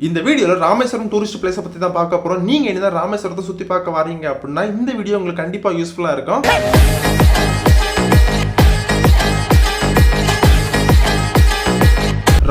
இந்த வீடியோவில் ராமேஸ்வரம் டூரிஸ்ட் பிளேஸை பற்றி தான் பார்க்க போகிறோம் நீங்கள் இனிதான் ராமேஸ்வரத்தை சுற்றி பார்க்க வரீங்க அப்படின்னா இந்த வீடியோ உங்களுக்கு கண்டிப்பாக யூஸ்ஃபுல்லாக இருக்கும்.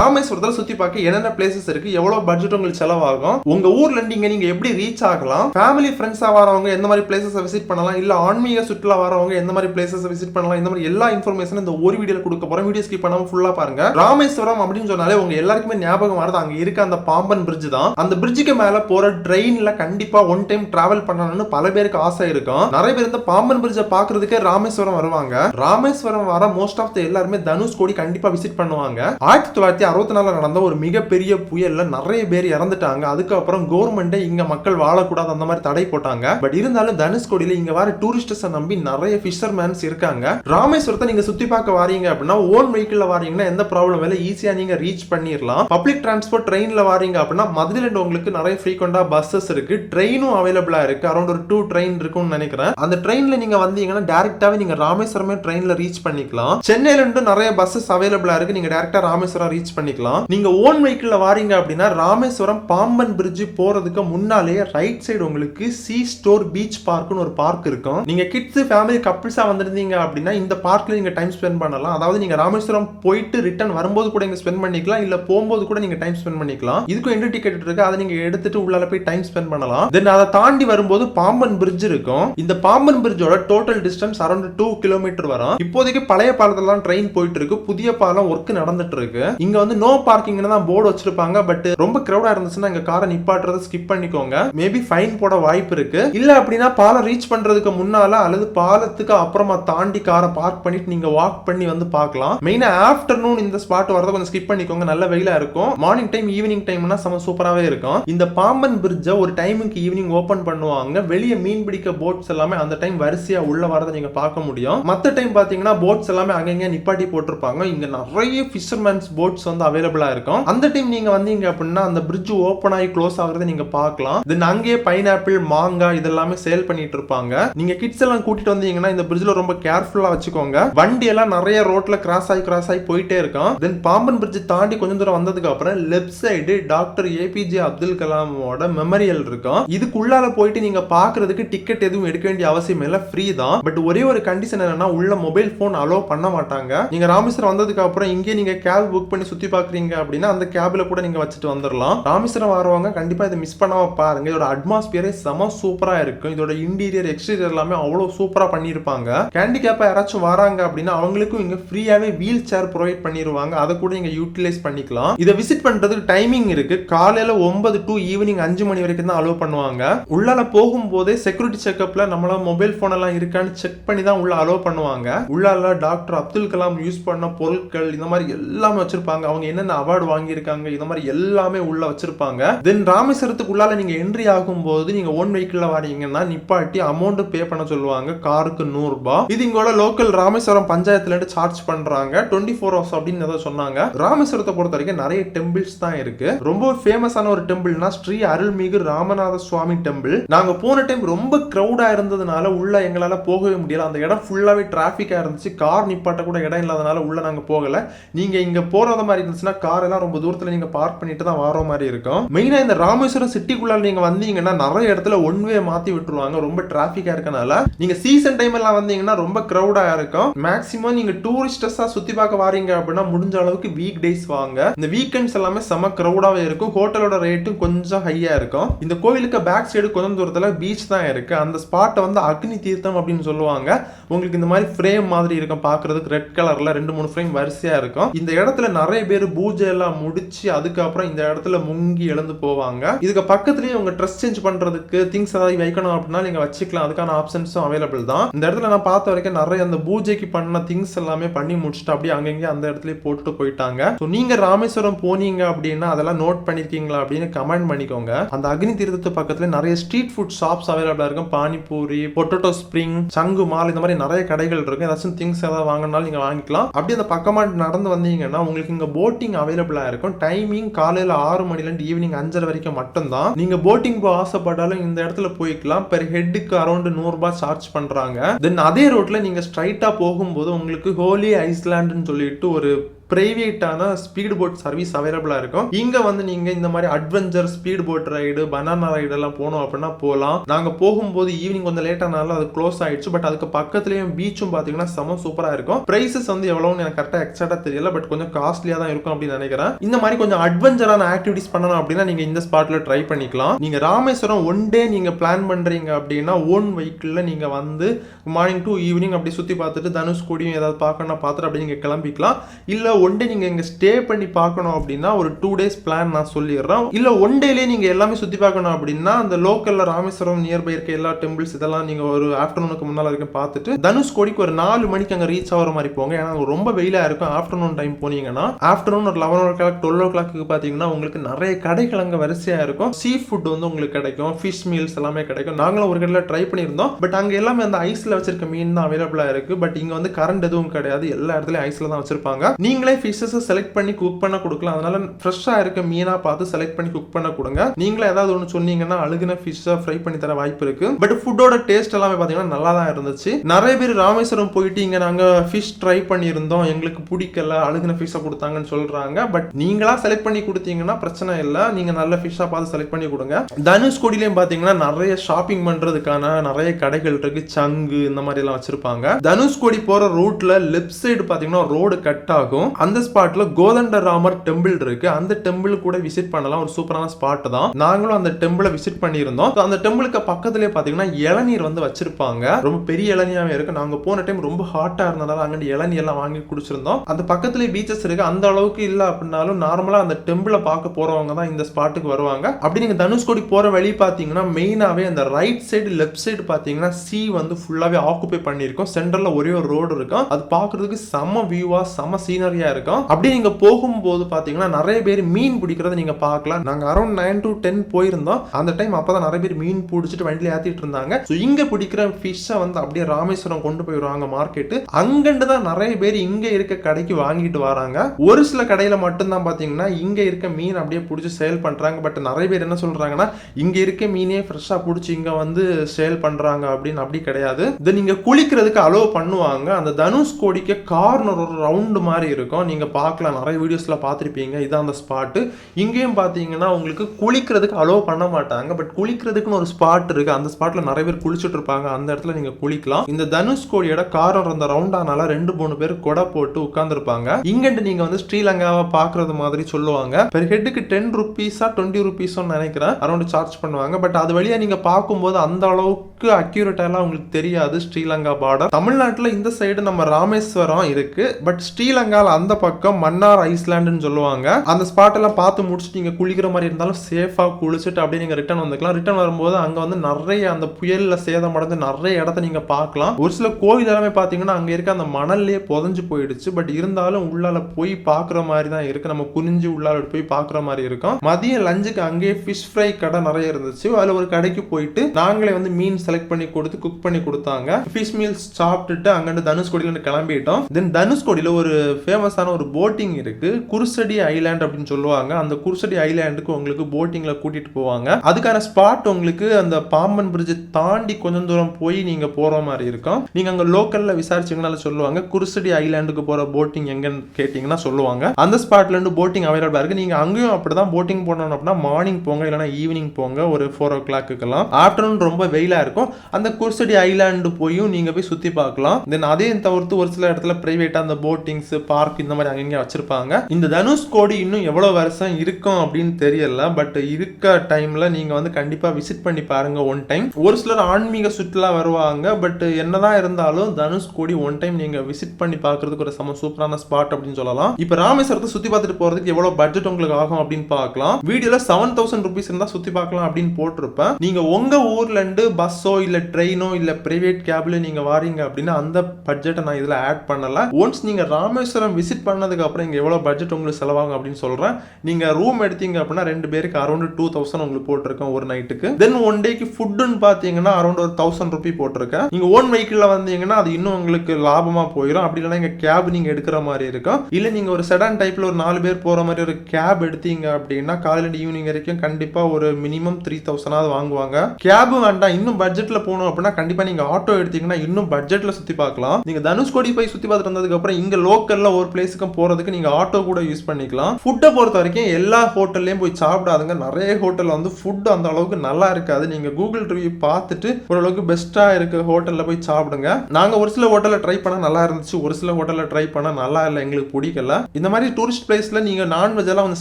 ராமேஸ்வரத்தில் சுத்தி பார்க்க என்னென்ன பிளேசஸ் இருக்கு எவ்வளவு பட்ஜெட் உங்களுக்கு செலவாகும் உங்க ஊர்ல இருந்து நீங்கள் நீங்க எப்படி ரீச் ஆகலாம் ஃபேமிலி ஃப்ரெண்ட்ஸா வரவங்க எந்த மாதிரி பிளேசஸ் விசிட் பண்ணலாம் இல்ல ஆன்மீக சுற்றுலா வரவங்க எந்த மாதிரி பிளேசஸ் விசிட் பண்ணலாம் இந்த மாதிரி எல்லா இன்ஃபர்மேஷன் இந்த ஒரு வீடியோ கொடுக்க போறோம் வீடியோ ஸ்கிப் பண்ணாம ஃபுல்லா பாருங்க. ராமேஸ்வரம் அப்படின்னு சொன்னாலே உங்க எல்லாருக்குமே ஞாபகம் வரது அங்க இருக்க அந்த பாம்பன் பிரிட்ஜ் தான். அந்த பிரிட்ஜுக்கு மேல போற ட்ரெயின்ல கண்டிப்பா ஒன் டைம் டிராவல் பண்ணணும்னு பல பேருக்கு ஆசை இருக்கும். நிறைய பேர் இந்த பாம்பன் பிரிட்ஜை பாக்குறதுக்கே ராமேஸ்வரம் வருவாங்க. ராமேஸ்வரம் வர மோஸ்ட் ஆஃப் த எல்லாருமே தனுஷ்கோடி கண்டிப்பா விசிட் பண்ணுவாங்க. ஆயிரத்தி தொள்ளாயிரத்தி அறுபத்தி நாலில் நடந்த ஒரு மிகப்பெரிய புயல்ல நிறைய பேர் இறந்துட்டாங்க. அதுக்கப்புறம் கவர்மெண்ட்டே இங்கே மக்கள் வாழக்கூடாது அந்த மாதிரி தடை போட்டாங்க. பட் இருந்தாலும் தனுஷ்கோடியில் இங்கே வர டூரிஸ்டர்ஸை நம்பி நிறைய ஃபிஷர்மேன்ஸ் இருக்காங்க. ராமேஸ்வரத்தை நீங்கள் சுற்றி பார்க்க வாரீங்க அப்படின்னா ஓன் வெஹிக்கிளில் வாரீங்கன்னா எந்த ப்ராப்ளம் இல்லை. ஈஸியாக நீங்கள் ரீச் பண்ணிடலாம் பப்ளிக் டிரான்ஸ்போர்ட் ட்ரெயினில் வாரீங்க அப்படின்னா மதுரையில் உங்களுக்கு நிறைய ஃப்ரீக்வெண்ட்டாக பஸ்ஸஸ் இருக்குது ட்ரெயினும் அவைலபிளாக இருக்குது அரௌண்ட் ஒரு டூ ட்ரெயின் இருக்கும்னு நினைக்கிறேன். அந்த ட்ரெயினில் நீங்கள் வந்தீங்கன்னா டேரெக்டாகவே நீங்கள் ராமேஸ்வரமே ட்ரெயினில் ரீச் பண்ணிக்கலாம். சென்னையிலேருந்து நிறைய பஸ்ஸஸ் அவைலபிளாக இருக்குது நீங்கள் டேரெக்டாக ராமேஸ்வரம் ரீச் பண்ணிக்கலாம். நீங்க ஓன் வெஹிக்கிள்ல வாரீங்க அப்படின்னா ராமேஸ்வரம் பாம்பன் பிரிட்ஜ் போறதுக்கு முன்னாலேயே ரைட் சைடு உங்களுக்கு சி ஸ்டோர் பீச் பார்க்னு ஒரு பார்க் இருக்கும். நீங்க கிட்ஸ் ஃபேமிலி கப்பிள்ஸா வந்திருந்தீங்க அப்படின்னா இந்த பார்க்ல நீங்க டைம் ஸ்பெண்ட் பண்ணலாம். அதாவது நீங்க ராமேஸ்வரம் போயிட்டு ரிட்டர்ன் வரும்போது கூட நீங்க ஸ்பெண்ட் பண்ணிக்கலாம். இல்ல போகும்போது கூட நீங்க டைம் ஸ்பெண்ட் பண்ணிக்கலாம். இதுக்கும் என்ட்ரி டிக்கெட் இருக்கு. அதை நீங்க எடுத்துட்டு உள்ளால போய் டைம் ஸ்பெண்ட் பண்ணலாம். தென் அதை தாண்டி வரும்போது பாம்பன் பிரிட்ஜ் இருக்கும். இந்த Pamban பிரிட்ஜோட total distance around two kilometer வரும். இப்போதைக்கு பழைய பாலத்துல தான் ட்ரெயின் போயிட்டு இருக்கு. புதிய பாலம் ஒர்க் நடந்துட்டு இருக்கு. இங்க வந்து நோ பார்க்கிங்னு தான் போர்டு வச்சிருப்பாங்க. பட் ரொம்ப கிரௌடா இருந்துச்சுன்னா இங்க காரை நிப்பாட்டுறதை ஸ்கிப் பண்ணிக்கோங்க. மேபி ஃபைன் போட வாய்ப்பு இருக்கு. இல்ல அப்படின்னா பாலம் ரீச் பண்றதுக்கு முன்னால அல்லது பாலத்துக்கு அப்புறமா தாண்டி காரை பார்க் பண்ணிட்டு நீங்க வாக் பண்ணி வந்து பார்க்கலாம். மெயினா ஆஃப்டர்நூன் இந்த ஸ்பாட் வரத கொஞ்சம் ஸ்கிப் பண்ணிக்கோங்க. நல்ல வெயிலா இருக்கும். மார்னிங் டைம் ஈவினிங் டைம்னா செம சூப்பராகவே இருக்கும். இந்த பாம்பன் பிரிட்ஜை ஒரு டைமுக்கு ஈவினிங் ஓபன் பண்ணுவாங்க. வெளியே மீன் பிடிக்க போட்ஸ் எல்லாமே அந்த டைம் வரிசையா உள்ள வரதை நீங்க பார்க்க முடியும். மற்ற டைம் பாத்தீங்கன்னா போட்ஸ் எல்லாமே அங்கங்க நிப்பாட்டி போட்டிருப்பாங்க. இங்க நிறைய ஃபிஷர்மேன்ஸ் போட்ஸ் வந்து அவைலபிளா இருக்கும். அந்த டைம் நீங்க வந்தீங்க அப்படின்னா அந்த பிரிட்ஜ் ஓப்பன் ஆகி க்ளோஸ் ஆகுறதை நீங்க பார்க்கலாம். தென் அங்கேயே பைனாப்பிள் மாங்காய் இதெல்லாமே சேல் பண்ணிட்டு இருப்பாங்க. நீங்க கிட்ஸ் எல்லாம் கூட்டிட்டு வந்தீங்கன்னா இந்த பிரிட்ஜ்ல ரொம்ப கேர்ஃபுல்லா வச்சுக்கோங்க. வண்டி எல்லாம் நிறைய ரோட்ல கிராஸ் ஆகி கிராஸ் ஆகி போயிட்டே இருக்கும். தென் பாம்பன் பிரிட்ஜ் தாண்டி கொஞ்சம் தூரம் வந்ததுக்கு அப்புறம் left side doctor APJ Abdul கலாமோட memorial இருக்கும். இதுக்குள்ளால போயிட்டு நீங்க பாக்குறதுக்கு டிக்கெட் எதுவும் எடுக்க வேண்டிய அவசியம் இல்லை ஃப்ரீ தான். பட் ஒரே ஒரு கண்டிஷன் என்னன்னா உள்ள மொபைல் போன் அலோவ் பண்ண மாட்டாங்க. நீங்க ராமேஸ்வரம் வந்ததுக்கு அப்புறம் இங்கே நீங்க கேப் புக் பண்ணி சுத்தி பாக்குறீங்க அப்படின்னா அந்த கேபில் கூட நீங்க வச்சுட்டு வந்துடலாம் ராமேஸ்வரம் வரவங்க கண்டிப்பாக இதை மிஸ் பண்ணாம பாருங்க. இதோட அட்மாஸ்பியரே செம சூப்பராக இருக்கும். இதோட இன்டீரியர் எக்ஸ்டீரியர் எல்லாமே அவ்வளவு சூப்பராக பண்ணியிருப்பாங்க. கேண்டிகேப்பா யாராச்சும் வராங்க அப்படின்னா அவங்களுக்கும் இங்க ஃப்ரீயாகவே வீல் சேர் ப்ரொவைட் பண்ணிருவாங்க. அதை கூட நீங்கள் யூட்டிலைஸ் பண்ணிக்கலாம். இதை விசிட் பண்றதுக்கு டைமிங் இருக்கு. காலையில் ஒன்பது டு ஈவினிங் அஞ்சு மணி வரைக்கும் தான் அலோவ் பண்ணுவாங்க. உள்ளால போகும்போதே செக்யூரிட்டி செக்அப்ல நம்மள மொபைல் போன் எல்லாம் இருக்கான்னு செக் பண்ணி தான் உள்ள அலோவ் பண்ணுவாங்க. உள்ளால டாக்டர் அப்துல் கலாம் யூஸ் பண்ண பொருட்கள் இந்த மாதிரி எல்லாமே வச்சிருப்பாங்க. அவங்க என்னென்ன அவார்டு வாங்கியிருக்காங்க இந்த மாதிரி எல்லாமே உள்ள வச்சிருப்பாங்க. தென் ராமேஸ்வரத்துக்குள்ளால நீங்க என்ட்ரி ஆகும்போது நீங்க ஓன் வெஹிக்கிள்ல வரீங்கன்னா நிப்பாட்டி அமௌண்ட் பே பண்ண சொல்லுவாங்க. காருக்கு நூறு ரூபாய். இது இங்கோட லோக்கல் ராமேஸ்வரம் பஞ்சாயத்துல இருந்து சார்ஜ் பண்றாங்க. டுவெண்ட்டி ஃபோர் ஹவர்ஸ் அப்படின்னு ஏதோ சொன்னாங்க. ராமேஸ்வரத்தை பொறுத்த வரைக்கும் நிறைய டெம்பிள்ஸ் தான் இருக்கு. ரொம்ப ஃபேமஸான ஒரு டெம்பிள்னா ஸ்ரீ அருள்மிகு ராமநாத சுவாமி டெம்பிள் நாங்க போன டைம் ரொம்ப க்ரௌடா இருந்ததுனால உள்ள எங்களால போகவே முடியல. அந்த இடம் ஃபுல்லாவே டிராஃபிக்கா இருந்துச்சு. கார் நிப்பாட்ட கூட இடம் இல்லாதனால உள்ள நாங்க போகல. நீங்க இங்க போறத மாதிரி இருந்துச்சுன்னா கார் எல்லாம் ரொம்ப தூரத்தில் நீங்கள் பார்க் பண்ணிட்டு தான் வர மாதிரி இருக்கும். மெயினாக இந்த ராமேஸ்வரம் சிட்டிக்குள்ளே நீங்கள் வந்தீங்கன்னா நிறைய இடத்துல ஒன் வே மாற்றி விட்டுருவாங்க. ரொம்ப டிராஃபிக்காக இருக்கனால. நீங்கள் சீசன் டைம் எல்லாம் வந்தீங்கன்னா ரொம்ப க்ரௌடாக இருக்கும். மேக்ஸிமம் நீங்கள் டூரிஸ்டர்ஸாக சுற்றி பார்க்க வரீங்க அப்படின்னா முடிஞ்ச அளவுக்கு வீக் டேஸ் வாங்க. இந்த வீக்கெண்ட்ஸ் எல்லாமே செம க்ரௌடாகவே இருக்கும். ஹோட்டலோட ரேட்டும் கொஞ்சம் ஹையாக இருக்கும். இந்த கோவிலுக்கு பேக் சைடு கொஞ்சம் தூரத்தில் பீச் தான் இருக்குது அந்த ஸ்பாட்டை வந்து அக்னி தீர்த்தம் அப்படின்னு சொல்லுவாங்க. உங்களுக்கு இந்த மாதிரி ஃப்ரேம் மாதிரி இருக்கும். பார்க்குறதுக்கு ரெட் கலரில் ரெண்டு மூணு ஃப்ரேம் வரிசையாக இருக்கும். இந்த இடத்துல நிறைய பேர் பூஜை எல்லாம் முடிச்சு அதுக்கப்புறம் இந்த இடத்துல முங்கி எழுந்து போவாங்க. இதுக்கு பக்கத்துலயே உங்க ட்ரெஸ் சேஞ்ச் பண்றதுக்கு திங்ஸ் ஏதாவது வைக்கணும் அப்படின்னா நீங்க வச்சுக்கலாம். அதுக்கான ஆப்ஷன்ஸும் அவைலபிள் தான். இந்த இடத்துல நான் பார்த்த வரைக்கும் நிறைய அந்த பூஜைக்கு பண்ண திங்ஸ் எல்லாமே பண்ணி முடிச்சுட்டு அப்படியே அங்கங்கே அந்த இடத்துல போட்டுட்டு போயிட்டாங்க. ஸோ நீங்க ராமேஸ்வரம் போனீங்க அப்படின்னா அதெல்லாம் நோட் பண்ணிருக்கீங்களா அப்படின்னு கமெண்ட் பண்ணிக்கோங்க. அந்த அக்னி தீர்த்தத்து பக்கத்துல நிறைய ஸ்ட்ரீட் ஃபுட் ஷாப்ஸ் அவைலபிளா இருக்கும். பானிபூரி பொட்டோட்டோ ஸ்ப்ரிங் சங்கு மால் இந்த மாதிரி நிறைய கடைகள் இருக்கு ஏதாச்சும் திங்ஸ் ஏதாவது வாங்கினாலும் நீங்க வாங்கிக்கலாம். அப்படியே அந்த பக்கமா நடந்து வந்தீங்கன்னா உங்களுக்கு இங்க போட்டிங் அவைலபிளாக இருக்கும். டைமிங் காலையில் ஆறு மணிலேருந்து ஈவினிங் அஞ்சரை வரைக்கும் மட்டும்தான். நீங்கள் போட்டிங் போக ஆசைப்பட்டாலும் இந்த இடத்துல போய்க்கலாம். பெர் ஹெட்டுக்கு அரௌண்டு நூறுரூபா சார்ஜ் பண்ணுறாங்க தென் அதே ரோட்டில் நீங்கள் ஸ்ட்ரைட்டாக போகும்போது உங்களுக்கு ஹோலி ஐஸ்லாண்டுன்னு சொல்லிட்டு ஒரு பிரைவேட்டான ஸ்பீட் போட் சர்வீஸ் அவைலபிளாக இருக்கும். இங்கே வந்து நீங்கள் இந்த மாதிரி adventure speed boat ride banana ride எல்லாம் போனோம் அப்படின்னா போகலாம் நாங்கள் போகும்போது ஈவினிங் கொஞ்சம் லேட் ஆனாலும் அது க்ளோஸ் ஆயிடுச்சு. பட் அதுக்கு பக்கத்துலேயும் பீச்சும் பார்த்தீங்கன்னா செம சூப்பராக இருக்கும். ப்ரைஸஸ் வந்து எவ்வளோன்னு எனக்கு கரெக்டாக எக்ஸாக்டா தெரியல. பட் கொஞ்சம் காஸ்ட்லியாக தான் இருக்கும் அப்படின்னு நினைக்கிறேன். இந்த மாதிரி கொஞ்சம் அட்வென்ச்சரான ஆக்டிவிட்டிஸ் பண்ணணும் அப்படின்னா நீங்கள் இந்த ஸ்பாட்டில் ட்ரை பண்ணிக்கலாம். நீங்கள் ராமேஸ்வரம் ஒன் டே நீங்கள் பிளான் பண்ணுறீங்க அப்படின்னா ஓன் வெஹிக்கிளில் நீங்கள் வந்து மார்னிங் டு ஈவினிங் அப்படி சுற்றி பார்த்துட்டு தனுஷ்கோடியும் ஏதாவது பார்க்கணும் பார்த்துட்டு அப்படி நீங்கள் கிளம்பிக்கலாம். இல்லை ஒன் டே நீங்க இங்க ஸ்டே பண்ணி பார்க்கணும் அப்படின்னா ஒரு டூ டேஸ் பிளான் நான் சொல்லிடுறேன். இல்லை ஒன் டேலேயே நீங்கள் எல்லாமே சுற்றி பார்க்கணும் அப்படின்னா அந்த லோக்கல்ல ராமேஸ்வரம் நியர்பை இருக்க எல்லா டெம்பிள்ஸ் இதெல்லாம் நீங்க ஒரு ஆஃப்டர்நூனுக்கு முன்னால் வரைக்கும் பார்த்துட்டு தனுஷ்கோடிக்கு ஒரு நாலு மணிக்கு அங்கே ரீச் ஆகிற மாதிரி போங்க. ஏன்னா ரொம்ப வெயிலாக இருக்கும். ஆஃப்டர்நூன் டைம் போனீங்கன்னா ஆஃப்டர்நூன் ஒரு eleven o'clock twelve o'clock பார்த்தீங்கன்னா உங்களுக்கு நிறைய கடைகள் அங்கே வரிசையாக இருக்கும். சீ ஃபுட் வந்து உங்களுக்கு கிடைக்கும். ஃபிஷ் மீல்ஸ் எல்லாமே கிடைக்கும். நாங்களும் ஒரு கடையில் ட்ரை பண்ணியிருந்தோம். பட் அங்கே எல்லாமே அந்த ஐஸில் வச்சிருக்க மீன் தான் அவைலபிளாக இருக்கு. பட் இங்கே வந்து கரண்ட் எதுவும் கிடையாது. எல்லா இடத்துலையும் ஐஸில் தான் வச்சிருப்பாங்க. நீங்களே ஃபிஷ்ஷஸை செலக்ட் பண்ணி குக் பண்ண கொடுக்கலாம். அதனால ஃப்ரெஷ்ஷாக இருக்க மீனாக பார்த்து செலக்ட் பண்ணி குக் பண்ண கொடுங்க. நீங்களே ஏதாவது ஒன்று சொன்னீங்கன்னா அழுகுன ஃபிஷ்ஷாக ஃப்ரை பண்ணி தர வாய்ப்பு இருக்கு. பட் ஃபுட்டோட டேஸ்ட் எல்லாமே பார்த்தீங்கன்னா நல்லா தான் இருந்துச்சு. நிறைய பேர் ராமேஸ்வரம் போயிட்டு இங்கே நாங்கள் ஃபிஷ் ட்ரை பண்ணியிருந்தோம். எங்களுக்கு பிடிக்கல அழுகுன ஃபிஷ்ஷை கொடுத்தாங்கன்னு சொல்கிறாங்க பட் நீங்களா செலக்ட் பண்ணி கொடுத்தீங்கன்னா பிரச்சனை இல்லை. நீங்கள் நல்ல ஃபிஷ்ஷாக பார்த்து செலக்ட் பண்ணி கொடுங்க. தனுஷ்கோடிலையும் பார்த்தீங்கன்னா நிறைய ஷாப்பிங் பண்ணுறதுக்கான நிறைய கடைகள் இருக்கு. சங்கு இந்த மாதிரி எல்லாம் வச்சிருப்பாங்க. தனுஷ்கோடி போற ரூட்ல லெஃப்ட் சைடு பாத்தீங்கன்னா ரோடு கட் ஆகும். அந்த ஸ்பாட்ல கோதண்டராமர் டெம்பிள் இருக்கு. அந்த டெம்பிள் கூட விசிட் பண்ணலாம். ஒரு சூப்பரான ஸ்பாட் தான். நாங்களும் அந்த டெம்பிளை விசிட் பண்ணியிருந்தோம். அந்த டெம்பிளுக்கு பக்கத்துலயே பாத்தீங்கன்னா இளநீர் வந்து வச்சிருப்பாங்க. ரொம்ப பெரிய இளநீராவே இருக்கு. நாங்க போன டைம் ரொம்ப ஹாட்டா இருந்ததால் அங்க இளநீர் எல்லாம் வாங்கி குடிச்சிருந்தோம். அந்த பக்கத்துலயே பீச்சஸ் இருக்கு. அந்த அளவுக்கு இல்ல அப்படின்னாலும் நார்மலா அந்த டெம்பிளை பார்க்க போறவங்க தான் இந்த ஸ்பாட்டுக்கு வருவாங்க. அப்படி நீங்க தனுஷ்கோடி போற வழி பாத்தீங்கன்னா மெயினாவே அந்த ரைட் சைடு லெஃப்ட் சைடு பாத்தீங்கன்னா சி வந்து ஃபுல்லாவே ஆக்குபை பண்ணியிருக்கோம். சென்டர்ல ஒரே ஒரு ரோடு இருக்கும். அது பார்க்கிறதுக்கு செம வியூவா செம ஜாலியாக இருக்கும். அப்படியே நீங்கள் போகும்போது பார்த்தீங்கன்னா நிறைய பேர் மீன் பிடிக்கிறத நீங்கள் பார்க்கலாம். நாங்கள் அரௌண்ட் நைன் டு டென் போயிருந்தோம். அந்த டைம் அப்பதான் நிறைய பேர் மீன் பிடிச்சிட்டு வண்டியில ஏற்றிட்டு இருந்தாங்க. ஸோ இங்கே பிடிக்கிற ஃபிஷ்ஷை வந்து அப்படியே ராமேஸ்வரம் கொண்டு போயிடுவாங்க மார்க்கெட்டு அங்கிட்டு தான் நிறைய பேர் இங்கே இருக்க கடைக்கு வாங்கிட்டு வராங்க. ஒரு சில கடையில் மட்டும்தான் பார்த்தீங்கன்னா இங்கே இருக்க மீன் அப்படியே பிடிச்சி சேல் பண்ணுறாங்க பட் நிறைய பேர் என்ன சொல்கிறாங்கன்னா இங்கே இருக்க மீனே ஃப்ரெஷ்ஷாக பிடிச்சி இங்கே வந்து சேல் பண்ணுறாங்க அப்படின்னு அப்படி கிடையாது. இதை நீங்கள் குளிக்கிறதுக்கு அலோவ் பண்ணுவாங்க. அந்த தனுஷ் கோடிக்கு கார்னர் ஒரு ரவுண்டு மாதிரி இருக்கும். நீங்க பார்க்கலாம். நிறைய வீடியோஸில் பார்த்துருப்பீங்க. இதான் அந்த ஸ்பாட்டு இங்கேயும் பார்த்தீங்கன்னா உங்களுக்கு குளிக்கிறதுக்கு அலோவ் பண்ண மாட்டாங்க. பட் குளிக்கிறதுக்குன்னு ஒரு ஸ்பாட் இருக்குது அந்த ஸ்பாட்டில் நிறைய பேர் குளிச்சுட்டு இருப்பாங்க. அந்த இடத்துல நீங்கள் குளிக்கலாம். இந்த தனுஷ் கோடியோட கார்னர் அந்த ரவுண்டானால ரெண்டு மூணு பேர் கொடை போட்டு உட்காந்துருப்பாங்க இங்கிட்டு நீங்கள் வந்து ஸ்ரீலங்காவை பார்க்குறது மாதிரி சொல்லுவாங்க. பெர் ஹெட்டுக்கு டென் ருபீஸா டுவெண்ட்டி ருபீஸோ நினைக்கிறேன். அரௌண்ட் சார்ஜ் பண்ணுவாங்க. பட் அது வழியாக நீங்கள் பார்க்கும்போது அந்த அளவுக்கு அக்யூரேட்டாலாம் உங்களுக்கு தெரியாது. ஸ்ரீலங்கா பார்டர் தமிழ்நாட்டில் இந்த சைடு நம்ம ராமேஸ்வரம் இருக்குது பட் ஸ்ரீலங்காவில் அந்த பக்கம் மன்னார் ஐஸ்லாண்டுன்னு சொல்லுவாங்க. அந்த ஸ்பாட் எல்லாம் பார்த்து முடிச்சுட்டு நீங்க குளிக்கிற மாதிரி இருந்தாலும் சேஃபா குளிச்சுட்டு அப்படியே நீங்க ரிட்டர்ன் வந்துக்கலாம். ரிட்டர்ன் வரும்போது அங்க வந்து நிறைய அந்த புயல்ல சேதமடைஞ்சு நிறைய இடத்த நீங்க பார்க்கலாம். ஒரு சில கோவில் எல்லாமே பாத்தீங்கன்னா அங்க இருக்க அந்த மணல்லே புதஞ்சு போயிடுச்சு. பட் இருந்தாலும் உள்ளால போய் பார்க்குற மாதிரி தான் இருக்கு. நம்ம குனிஞ்சு உள்ளால போய் பார்க்குற மாதிரி இருக்கும். மதிய லஞ்சுக்கு அங்கேயே ஃபிஷ் ஃப்ரை கடை நிறைய இருந்துச்சு. அதுல ஒரு கடைக்கு போயிட்டு நாங்களே வந்து மீன் செலக்ட் பண்ணி கொடுத்து குக் பண்ணி கொடுத்தாங்க. ஃபிஷ் மீல்ஸ் சாப்பிட்டுட்டு அங்கிட்டு தனுஷ்கோடியில கிளம்பிட்டோம். தென் தனுஷ்கோடியில ஒரு ஃபேமஸ் ஃபேமஸான ஒரு போட்டிங் இருக்கு. குருசடி ஐலாண்ட் அப்படின்னு சொல்லுவாங்க. அந்த குருசடி ஐலாண்டுக்கு உங்களுக்கு போட்டிங்கில் கூட்டிகிட்டு போவாங்க. அதுக்கான ஸ்பாட் உங்களுக்கு அந்த பாம்பன் பிரிட்ஜ் தாண்டி கொஞ்சம் தூரம் போய் நீங்கள் போகிற மாதிரி இருக்கும். நீங்கள் அங்கே லோக்கலில் விசாரிச்சீங்கன்னா சொல்லுவாங்க. குருசடி ஐலாண்டுக்கு போகிற போட்டிங் எங்கன்னு கேட்டிங்கன்னா சொல்லுவாங்க. அந்த ஸ்பாட்லேருந்து போட்டிங் அவைலபிளாக இருக்குது நீங்கள் அங்கேயும் அப்படி தான் போட்டிங் போனோம் அப்படின்னா மார்னிங் போங்க இல்லைன்னா ஈவினிங் போங்க. ஒரு ஃபோர் ஓ கிளாக்குக்கெல்லாம் ஆஃப்டர்நூன் ரொம்ப வெயிலாக இருக்கும். அந்த குருசடி ஐலாண்டு போயும் நீங்கள் போய் சுற்றி பார்க்கலாம். தென் அதையும் தவிர்த்து ஒரு சில இடத்துல ப்ரைவேட்டாக அந்த போட்டிங்ஸ் பார்க் இந்த மாதிரி அங்கங்கே வச்சிருப்பாங்க. இந்த தனுஷ்கோடி இன்னும் எவ்வளவு வருஷம் இருக்கும் அப்படின்னு தெரியல பட் இருக்க டைம்ல நீங்க வந்து கண்டிப்பா விசிட் பண்ணி பாருங்க ஒன் டைம் ஒரு சிலர் ஆன்மீக சுற்றுலா வருவாங்க பட் என்னதான் இருந்தாலும் தனுஷ்கோடி ஒன் டைம் நீங்க விசிட் பண்ணி பார்க்கிறதுக்கு ஒரு செம சூப்பரான ஸ்பாட் அப்படின்னு சொல்லலாம். இப்போ ராமேஸ்வரத்தை சுற்றி பார்த்துட்டு போறதுக்கு எவ்வளவு பட்ஜெட் உங்களுக்கு ஆகும் அப்படின்னு பார்க்கலாம். வீடியோவில் செவன் தௌசண்ட் ருபீஸ் இருந்தால் சுத்தி பார்க்கலாம் அப்படின்னு போட்டிருப்பேன். நீங்க உங்க ஊர்ல இருந்து பஸ்ஸோ இல்ல ட்ரெயினோ இல்லை ப்ரைவேட் கேப்ல நீங்க வாரீங்க அப்படின்னா அந்த பட்ஜெட்டை நான் இதுல ஆட் பண்ணல. ஒன்ஸ் நீங்க ராமேஸ்வரம் விசிட் பண்ணதுக்கு அப்புறம் இங்கே எவ்வளோ பட்ஜெட் உங்களுக்கு செலவாகும் அப்படின்னு சொல்றேன். நீங்கள் ரூம் எடுத்தீங்க அப்படின்னா ரெண்டு பேருக்கு அரௌண்ட் டூ தௌசண்ட் உங்களுக்கு போட்டிருக்கேன் ஒரு நைட்டுக்கு தென் ஒன் டேக்கு ஃபுட்டுன்னு பார்த்தீங்கன்னா அரௌண்ட் ஒரு தௌசண்ட் ருபி போட்டிருக்கேன். நீங்கள் ஓன் வெஹிக்கிளில் வந்தீங்கன்னா அது இன்னும் உங்களுக்கு லாபமாக போயிடும் அப்படி இல்லைன்னா இங்கே கேப் நீங்கள் எடுக்கிற மாதிரி இருக்கும். இல்லை நீங்க ஒரு செடான் டைப்பில் ஒரு நாலு பேர் போகிற மாதிரி ஒரு கேப் எடுத்தீங்க அப்படின்னா காலையில் ஈவினிங் வரைக்கும் கண்டிப்பாக ஒரு மினிமம் த்ரீ தௌசண்டாவது வாங்குவாங்க. கேப் வேண்டாம் இன்னும் பட்ஜெட்டில் போகணும் அப்படின்னா கண்டிப்பாக நீங்கள் ஆட்டோ எடுத்தீங்கன்னா இன்னும் பட்ஜெட்டில் சுற்றி பார்க்கலாம். நீங்கள் தனுஷ்கோடி போய் சுற்றி பார்த்துட்டு வந்ததுக்கப்புறம் இங்கே லோக்கலில் லோக்கல்ல ஒரு பிளேஸுக்கும் போறதுக்கு நீங்கள் ஆட்டோ கூட யூஸ் பண்ணிக்கலாம். ஃபுட்டை பொறுத்த வரைக்கும் எல்லா ஹோட்டல்லையும் போய் சாப்பிடாதுங்க. நிறைய ஹோட்டலில் வந்து ஃபுட் அந்த அளவுக்கு நல்லா இருக்காது. நீங்கள் கூகுள் ரிவ்யூ பார்த்துட்டு ஓரளவுக்கு பெஸ்ட்டாக இருக்க ஹோட்டலில் போய் சாப்பிடுங்க. நாங்கள் ஒரு சில ஹோட்டலில் ட்ரை பண்ணால் நல்லா இருந்துச்சு. ஒரு சில ஹோட்டலில் ட்ரை பண்ணால் நல்லா இல்லை எங்களுக்கு பிடிக்கல. இந்த மாதிரி டூரிஸ்ட் பிளேஸில் நீங்கள் நான்வெஜ் எல்லாம் வந்து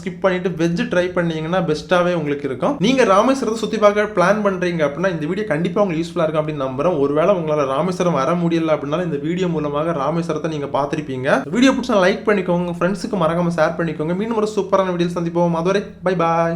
ஸ்கிப் பண்ணிட்டு வெஜ் ட்ரை பண்ணீங்கன்னா பெஸ்ட்டாகவே உங்களுக்கு இருக்கும். நீங்க ராமேஸ்வரத்தை சுற்றி பார்க்க பிளான் பண்ணுறீங்க அப்படின்னா இந்த வீடியோ கண்டிப்பாக உங்களுக்கு யூஸ்ஃபுல்லாக இருக்கும் அப்படின்னு நம்புகிறோம் ஒருவேளை உங்களால் ராமேஸ்வரம் வர முடியல அப்படின்னாலும் இந்த வீடியோ மூலமாக ராமேஸ்வரத்தை நீங்கள் பார்த்துருப்பீங்க. வீடியோ பிடிச்சா லைக் பண்ணிக்கோங்க ஃப்ரெண்ட்ஸுக்கு மறக்காம ஷேர் பண்ணிக்கோங்க. மீண்டும் ஒரு சூப்பரான வீடியோ சந்திப்போம். அதுவரை பை பாய்